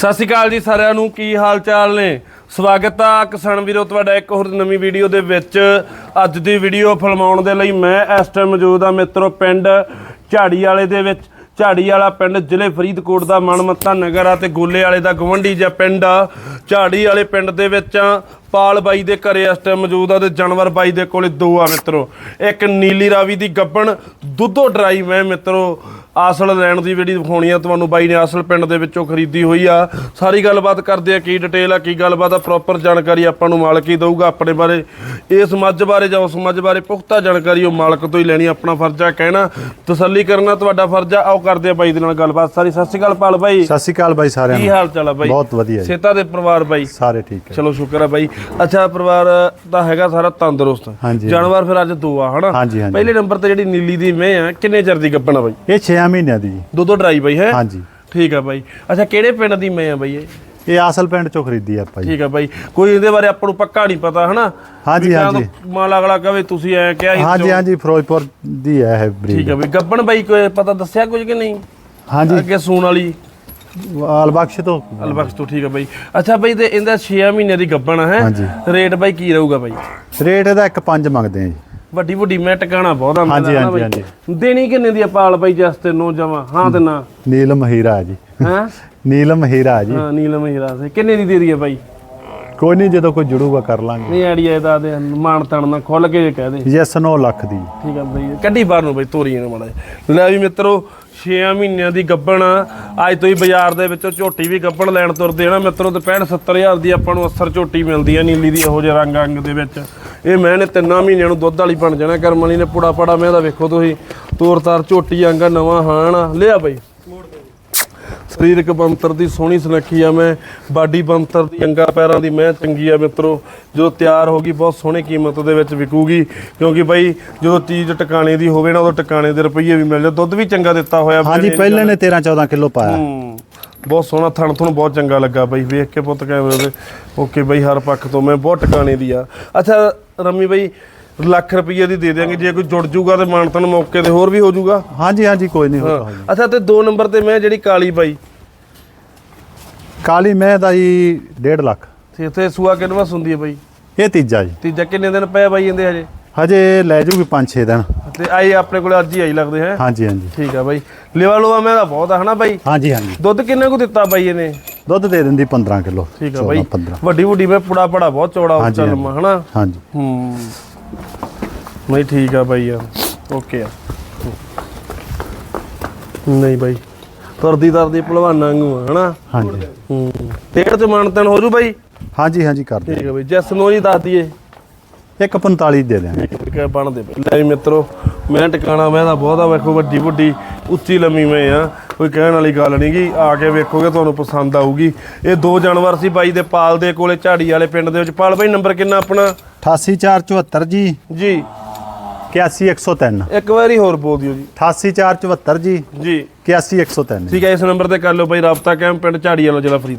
ਸਤਿ ਸ਼੍ਰੀ ਅਕਾਲ ਜੀ ਸਾਰਿਆਂ ਨੂੰ, ਕੀ ਹਾਲ ਚਾਲ ਨੇ? ਸਵਾਗਤ ਆ ਕਿਸਾਨ ਵੀਰੋ, ਤੁਹਾਡਾ ਇੱਕ ਹੋਰ ਨਵੀਂ ਵੀਡੀਓ ਦੇ ਵਿੱਚ। ਅੱਜ ਦੀ ਵੀਡੀਓ ਫਿਲਮਾਉਣ ਦੇ ਲਈ ਮੈਂ ਇਸ ਟਾਈਮ ਮੌਜੂਦ ਆ ਮਿੱਤਰੋ, ਪਿੰਡ ਝਾੜੀ ਵਾਲੇ ਦੇ ਵਿੱਚ। ਝਾੜੀ ਵਾਲਾ ਪਿੰਡ ਜ਼ਿਲ੍ਹੇ ਫਰੀਦਕੋਟ ਦਾ ਮਨਮੱਤਾ ਨਗਰ ਆ ਤੇ ਗੋਲੇ ਵਾਲੇ ਦਾ ਗਵੰਡੀ ਜਾਂ ਪਿੰਡ ਆ। ਝਾੜੀ ਵਾਲੇ ਪਿੰਡ ਦੇ ਵਿੱਚ ਆ, ਪਾਲ ਬਾਈ ਦੇ ਘਰੇ ਇਸ ਟਾਈਮ ਮੌਜੂਦ ਆ ਤੇ ਜਾਨਵਰ ਬਾਈ ਦੇ ਕੋਲੇ ਦੋ ਆ ਮਿੱਤਰੋ। ਇੱਕ ਨੀਲੀ ਰਾਵੀ ਦੀ ਗੱਬਣ, ਦੁੱਧੋ ਡਰਾਈ ਮੈਂ ਮਿੱਤਰੋ। ਆਸਲ ਲੈਣ ਦੀ ਜਿਹੜੀ ਦਿਖਾਉਣੀ ਆ ਤੁਹਾਨੂੰ ਬਾਈ ਨੇ ਆਸਲ ਪਿੰਡ ਦੇ ਵਿੱਚੋਂ ਖਰੀਦੀ ਹੋਈ ਆ। ਸਾਰੀ ਗੱਲਬਾਤ ਕਰਦੇ ਆ ਕੀ ਡਿਟੇਲ ਆ ਕੀ ਗੱਲਬਾਤ ਆ ਪ੍ਰੋਪਰ ਜਾਣਕਾਰੀ ਆਪਾਂ ਨੂੰ ਮਾਲਕ ਹੀ ਦਊਗਾ ਆਪਣੇ ਬਾਰੇ। ਇਸ ਮੱਝ ਬਾਰੇ ਜਾਂ ਉਸ ਮੱਝ ਬਾਰੇ ਪੁਖਤਾ ਜਾਣਕਾਰੀ ਉਹ ਮਾਲਕ ਤੋਂ ਹੀ ਲੈਣੀ ਆਪਣਾ ਫਰਜ਼ ਆ ਕਹਿਣਾ। ਤਸੱਲੀ ਕਰਨਾ ਤੁਹਾਡਾ ਫਰਜ਼ ਆ ਆਓ ਕਰਦੇ ਆ ਬਾਈ ਦੇ ਨਾਲ ਗੱਲਬਾਤ। ਸਾਰੀ ਸਤਿ ਸ਼੍ਰੀ ਅਕਾਲ ਪਾਲ ਬਾਈ। ਸਤਿ ਸ਼੍ਰੀ ਅਕਾਲ ਬਾਈ ਸਾਰਿਆਂ ਕੀ ਨੂੰ। ਹਾਲ ਚਾਲ ਆ ਬਾਈ? ਬਹੁਤ ਵਧੀਆ ਜੀ। ਸੇਤਾ ਦੇ ਪਰਿਵਾਰ ਬਾਈ। ਸਾਰੇ ਠੀਕ ਹੈ। ਚਲੋ ਸ਼ੁਕਰ ਆ ਬਾਈ। ਅੱਛਾ ਪਰਿਵਾਰ ਦਾ ਹੈਗਾ ਸਾਰਾ ਤੰਦਰੁਸਤ। ਜਾਨਵਰ ਫਿਰ ਅੱਜ ਦੋ ਆ ਹਨਾ। ਪਹਿਲੇ ਨੰਬਰ ਤੇ ਜਿਹੜੀ ਨੀਲੀ ਦੀ ਮੈਂ ਆ ਕਿੰਨੇ ਚਿਰ ਦੀ ਗੱਬਣ ਆ ਬਾਈ? ਇਹ 6 ਮਹੀਨਿਆਂ ਦੀ ਜੀ। ਦੋ ਦੋ ਡਰਾਈ ਬਾਈ ਹੈ? ਹਾਂਜੀ। ਠੀਕ ਆ ਬਾਈ। ਅੱਛਾ ਕਿਹੜੇ ਪਿੰਡ ਦੀ ਮੈਂ ਆ ਬਾਈ ਇਹ? ਇਹ ਆਸਲ ਪਿੰਡ ਚੋਂ ਖਰੀਦੀ ਆ ਆਪਾਂ ਜੀ। ਠੀਕ ਆ ਬਾਈ। ਕੋਈ ਇਹਦੇ ਬਾਰੇ ਆਪਾਂ ਨੂੰ ਪੱਕਾ ਨਹੀਂ ਪਤਾ ਹਨਾ? ਹਾਂਜੀ, ਵੀ ਜਾਂ ਹਾਂਜੀ। ਤਾਂ ਮਾਲ ਅਗਲਾ ਕਹੇ ਤੁਸੀਂ ਐ ਕਿਹਾ ਸੀ ਹਾਂਜੀ ਚੋਂ। ਹਾਂਜੀ ਫਿਰੋਜ਼ਪੁਰ ਦੀ ਹੈ ਇਹ ਬਰੀਡ। ਠੀਕ ਆ ਬਾਈ। ਗੱਬਣ ਬਾਈ ਕੋਈ ਪਤਾ ਦੱਸਿਆ ਕੁਝ ਕਿ ਨਹੀਂ? ਹਾਂਜੀ। ਅੱਗੇ ਸੂਣ ਵਾਲੀ। ਆਲਬਖਸ਼ ਤੋਂ। ਅਲਬਖਸ਼ ਤੋਂ ਠੀਕ ਆ ਬਾਈ। ਅੱਛਾ ਬਾਈ ਤੇ ਇਹਦਾ 6 ਮਹੀਨੇ ਦੀ ਗੱਬਣ ਹੈ। ਹਾਂਜੀ। ਰੇਟ ਬਾਈ ਕੀ ਰਹੂਗਾ ਬਾਈ? ਰੇਟ ਇਹਦਾ 1.5 ਮੰਗਦੇ ਆ ਜੀ। ਵੱਡੀ ਵੱਡੀ ਮੈਂ ਟਿਕਾਣਾ ਬਹੁਤ ਆ ਹਾਂਜੀ, ਨਾ ਹਾਂਜੀ, ਬਾਈ। ਦੇਣੀ ਕਿੰਨੇ ਦੀ ਆ ਪਾਲ ਬਾਈ ਜਸ ਤੇ ਨੋ ਜਮਾ? ਹਾਂ ਤੇ ਨਾ। ਨੀਲਮ ਹੀਰਾ ਜੀ। ਹਾਂ? ਨੀਲਮ ਹੀਰਾ ਜੀ। ਹਾਂ ਨੀਲਮ ਹੀਰਾ ਸੇ। ਕਿੰਨੇ ਦੀ ਦੇ ਹੈ ਬਾਈ? ਕੋਈ ਨਹੀਂ ਜਦੋਂ ਕੋਈ ਜੁੜੂਗਾ ਕਰ ਲਾਂਗੇ। ਨਹੀਂ ਆਈਡੀਆ ਇਹਦਾ ਦੇ ਮਾਨ ਤਣ ਨਾਲ ਖੁੱਲ ਕੇ ਕਹਿ ਦੇ। ਯੈਸ 9 ਲੱਖ ਦੀ। ਠੀਕ ਆ ਬਈ ਕੱਢੀ ਬਾਹਰ ਨੂੰ ਬਈ ਤੋਰੀ ਇਹਨੂੰ ਮਾੜਾ ਜਿਹਾ। ਲੈ ਵੀ ਮਿੱਤਰੋ 6 ਮਹੀਨਿਆਂ ਦੀ ਗੱਬਣ। ਅੱਜ ਤੋਂ ਹੀ ਬਾਜ਼ਾਰ ਦੇ ਵਿੱਚੋਂ ਝੋਟੀ ਵੀ ਗੱਬਣ ਲੈਣ ਤੁਰਦੇ ਆ ਨਾ ਮਿੱਤਰੋ ਤੇ 65 70000 ਦੀ ਆਪਾਂ ਨੂੰ ਅਸਰ ਝੋਟੀ ਮਿਲਦੀ ਆ ਨੀਲੀ ਦੀ ਇਹੋ ਜਿਹੇ ਰੰਗ ਅੰਗ ਦੇ ਵਿੱਚ। ਇਹ ਮੈਂ ਨੇ ਤਿੰਨਾਂ ਮਹੀਨਿਆਂ ਨੂੰ ਦੁੱਧ ਵਾਲੀ ਬਣ ਜਾਣਾ ਕਰਮ ਵਾਲੀ ਨੇ ਪੁੜਾ ਪੜਾ ਮੈਂ ਦਾ ਵੇਖੋ ਤੁਸੀਂ। ਤੋਰ ਤਾਰ ਝੋਟੀ ਅੰਗਾ ਨਵਾਂ ਹਾਣ ਆ। ਲਿਆ ਬਈ। ਸਰੀਰਕ ਬੰਤਰ ਦੀ ਸੋਹਣੀ ਸੁਨੱਖੀ ਆ ਮੈਂ ਬਾਡੀ ਬੰਤਰ ਦੀ ਅੰਗਾ ਪੈਰਾਂ ਦੀ ਮੈਂ ਚੰਗੀ ਆ ਮਿੱਤਰੋ। ਜਦੋਂ ਤਿਆਰ ਹੋ ਗਈ ਬਹੁਤ ਸੋਹਣੀ ਕੀਮਤ ਦੇ ਵਿੱਚ ਵਿਕੂਗੀ। ਕਿਉਂਕਿ ਬਾਈ ਜਦੋਂ ਚੀਜ਼ ਟਿਕਾਣੇ ਦੀ ਹੋਵੇ ਨਾ ਉਦੋਂ ਟਿਕਾਣੇ ਦੇ ਰੁਪਈਏ ਵੀ ਮਿਲ ਜਾ ਦੁੱਧ ਵੀ ਚੰਗਾ ਦਿੱਤਾ ਹੋਇਆ ਹਾਂਜੀ। ਪਹਿਲੇ ਨੇ 13 14 ਕਿਲੋ ਪਾਇਆ। ਬਹੁਤ ਸੋਹਣਾ ਥਣ ਤੁਹਾਨੂੰ ਬਹੁਤ ਚੰਗਾ ਲੱਗਾ ਬਾਈ। ਵੇਖ ਕੇ ਪੁੱਤ ਕੈਮਰੇ ਤੇ ਓਕੇ ਬਾਈ ਹਰ ਪੱਖ ਤੋਂ ਮੈਂ ਬਹੁਤ ਟਿਕਾਣੇ ਦੀ ਆ। ਅੱਛਾ ਰਮੀ ਬਾਈ ਲੱਖ ਰੁਪਈਏ ਦੀ ਦੇ ਦਿਆਂਗੇ ਜੇ ਕੋਈ ਜੁੜ ਜੂਗਾ ਤੇ ਮਾਨਤਨ ਮੌਕੇ ਤੇ ਹੋਰ ਵੀ ਹੋ ਜੂਗਾ। ਹਾਂਜੀ ਹਾਂਜੀ ਕੋਈ ਨਹੀਂ ਅੱਛਾ ਤੇ ਦੋ ਨੰਬਰ ਤੇ ਮੈਂ ਜਿਹੜੀ ਕਾਲੀ ਬਾਈ। ਕਾਲੀ ਮੈਂ ਦਾ ਜੀ 1.5 ਲੱਖ। ਤੇ ਇੱਥੇ ਸੂਆ ਕਿੰਨਵਾ ਸੁੰਦੀ ਹੈ ਬਾਈ? ਇਹ ਤੀਜਾ ਜੀ। ਤੀਜਾ ਕਿੰਨੇ ਦਿਨ ਪਏ ਬਾਈ ਇਹਦੇ ਹਜੇ? ਹਜੇ ਲੈ ਜੂਗੀ 5-6 ਦਿਨ। ਤੇ ਆਈ ਆਪਣੇ ਕੋਲੇ ਅੱਜ ਹੀ ਆਈ ਲੱਗਦੇ ਹੈ? ਹਾਂਜੀ ਹਾਂਜੀ। ਠੀਕ ਆ ਬਾਈ। ਲੇਵਾ ਲੋਵਾ ਮੈਂ ਦਾ ਬਹੁਤ ਆ ਹਨਾ ਬਾਈ? ਹਾਂਜੀ ਹਾਂਜੀ। ਦੁੱਧ ਕਿੰਨਾ ਕੁ ਦਿੱਤਾ ਬਾਈ ਇਹਨੇ? ਦੁੱਧ ਦੇ ਦਿੰਦੀ 15 ਕਿਲੋ ਠੀਕ ਆ ਬਾਈ। 15 ਵੱਡੀ ਵੱਡੀ ਮੈਂ ਪੁੜਾ ਪੜਾ ਬਹੁਤ ਚੌੜਾ ਉੱਚਾ ਲੰਮਾ ਹਨਾ? ਹਾਂਜੀ। ਹੂੰ। ਨਹੀਂ ਠੀਕ ਆ ਬਾਈ ਯਾਰ ਓਕੇ ਆ। ਨਹੀਂ ਬਾਈ। ਤੁਰਦੀ ਤਰਦੀ ਭਲਵਾਨਾਂ ਵਾਂਗੂ ਆ ਹਨਾ? ਹਾਂਜੀ। ਹੂੰ। ਡੇਢ ਚ ਮਾਨਤਨ ਹੋ ਜੂ ਬਾਈ? ਹਾਂਜੀ ਹਾਂਜੀ ਕਰ ਦੇ ਠੀਕ ਆ ਬਾਈ। ਜੈਸ ਨੂੰ ਜੀ ਦੱਸ ਦਈਏ। ਇੱਕ 45 ਦੇ ਦਿਆਂਗੇ। ਠੀਕ ਹੈ ਬਣਦੇ। ਪਏ। ਲੈ ਵੀ ਮਿੱਤਰੋ ਮੈਂ ਟਿਕਾਣਾ ਮੈਂ ਤਾਂ ਬਹੁਤਾ ਵੇਖੋ ਵੱਡੀ ਵੱਡੀ ਉੱਚੀ ਲੰਮੀ ਮੈਂ ਆ। ਕੋਈ ਕਹਿਣ ਵਾਲੀ ਗੱਲ ਨਹੀਂ ਗੀ। ਆ ਕੇ ਵੇਖੋਗੇ ਤੁਹਾਨੂੰ ਪਸੰਦ ਆਊਗੀ। ਇਹ ਦੋ ਜਾਨਵਰ ਸੀ ਬਾਈ ਦੇ ਪਾਲ ਦੇ ਕੋਲੇ ਝਾੜੀ ਵਾਲੇ ਪਿੰਡ ਦੇ ਵਿੱਚ। ਪਾਲ ਬਾਈ ਨੰਬਰ ਕਿੰਨਾ ਆਪਣਾ? 88474 ਜੀ। ਜੀ। 81103 ਇੱਕ ਵਾਰੀ ਹੋਰ ਬੋਲ ਦਿਓ ਜੀ। 88474 ਜੀ। ਜੀ। 81103 ਠੀਕ ਹੈ ਇਸ ਨੰਬਰ ਤੇ ਕਰ ਲਓ ਬਾਈ ਰਾਬਤਾ ਕੈਂਪ ਪਿੰਡ ਝਾੜੀ ਵਾਲਾ ਜ਼ਿਲ੍ਹਾ ਫਰੀਦ